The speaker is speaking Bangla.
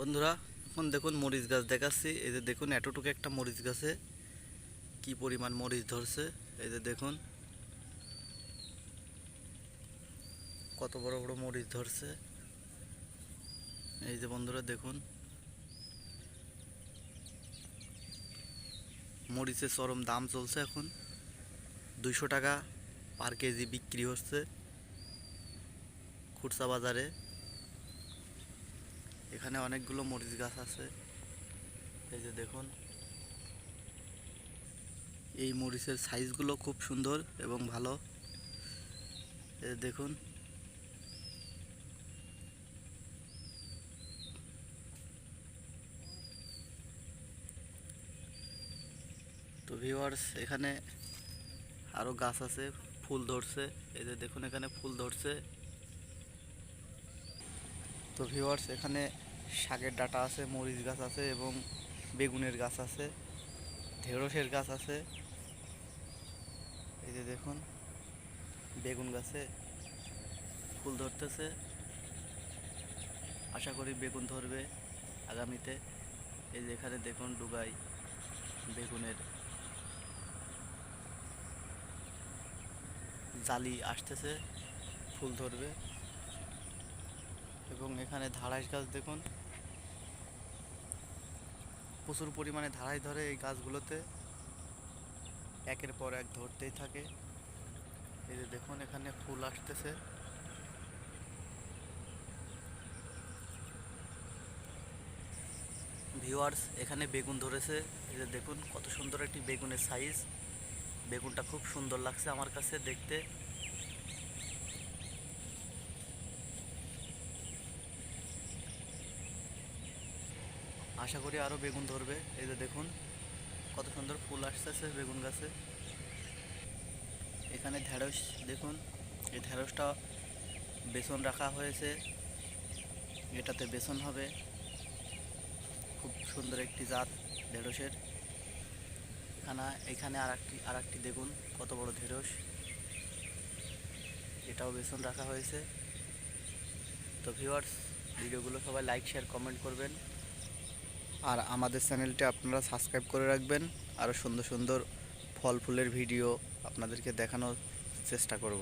বন্ধুরা, এখন দেখুন মরিচ গাছ দেখাচ্ছি। এই যে দেখুন, এতটুকু একটা মরিচ গাছে কি পরিমাণ মরিচ ধরছে। এই যে দেখুন, কত বড় বড় মরিচ ধরছে। এই যে বন্ধুরা, দেখুন, মরিচের চরম দাম চলছে এখন। দুইশো টাকা পার কেজি বিক্রি হচ্ছে। খুচরা বাজারে এখানে অনেকগুলো মরিচ গাছ আছে। এই যে দেখুন। এই মরিচের সাইজগুলো খুব সুন্দর এবং ভালো। দেখুন। তো ভিউয়ার্স এখানে আরও গাছ আছে, ফুল ধরছে। এই যে দেখুন এখানে ফুল ধরছে। তো ভিউয়ার্স এখানে শাকের ডাটা আছে, মরিচ গাছ আছে এবং বেগুনের গাছ আছে, ঢেঁড়সের গাছ আছে। এই যে দেখুন, বেগুন গাছে ফুল ধরতেছে। আশা করি বেগুন ধরবে আগামীতে। এই যে এখানে দেখুন ডুগাই বেগুনের জালি আসতেছে, ফুল ধরবে। এবং এখানে ধারাইশ গাছ দেখুন। প্রচুর পরিমাণে ধারাই ধরে এই গাছগুলোতে। একের পর এক ধরতেই থাকে। এই যে দেখুন, এখানে ফুল আসতেছে। ভিউয়ার্স, এখানে বেগুন ধরেছে। এই যে দেখুন, কত সুন্দর একটি বেগুনের সাইজ। বেগুনটা খুব সুন্দর লাগছে আমার কাছে দেখতে। আশা করি আরও বেগুন ধরবে। এই যে দেখুন, কত সুন্দর ফুল আসতেছে বেগুন গাছে। এখানে ঢেঁড়স, দেখুন, এই ঢেঁড়সটা বেসন রাখা হয়েছে। এটাতে বেসন হবে। খুব সুন্দর একটি জাত ঢেঁড়সের। এখানে এখানে আর একটি আর একটি দেখুন, কত বড় ঢেঁড়স। এটাও বেসন রাখা হয়েছে। তো ভিউয়ার্স ভিডিওগুলো সবাই লাইক শেয়ার কমেন্ট করবেন। আর আমাদের চ্যানেলটি আপনারা সাবস্ক্রাইব করে রাখবেন। আরও সুন্দর সুন্দর ফল ফুলের ভিডিও আপনাদেরকে দেখানোর চেষ্টা করব।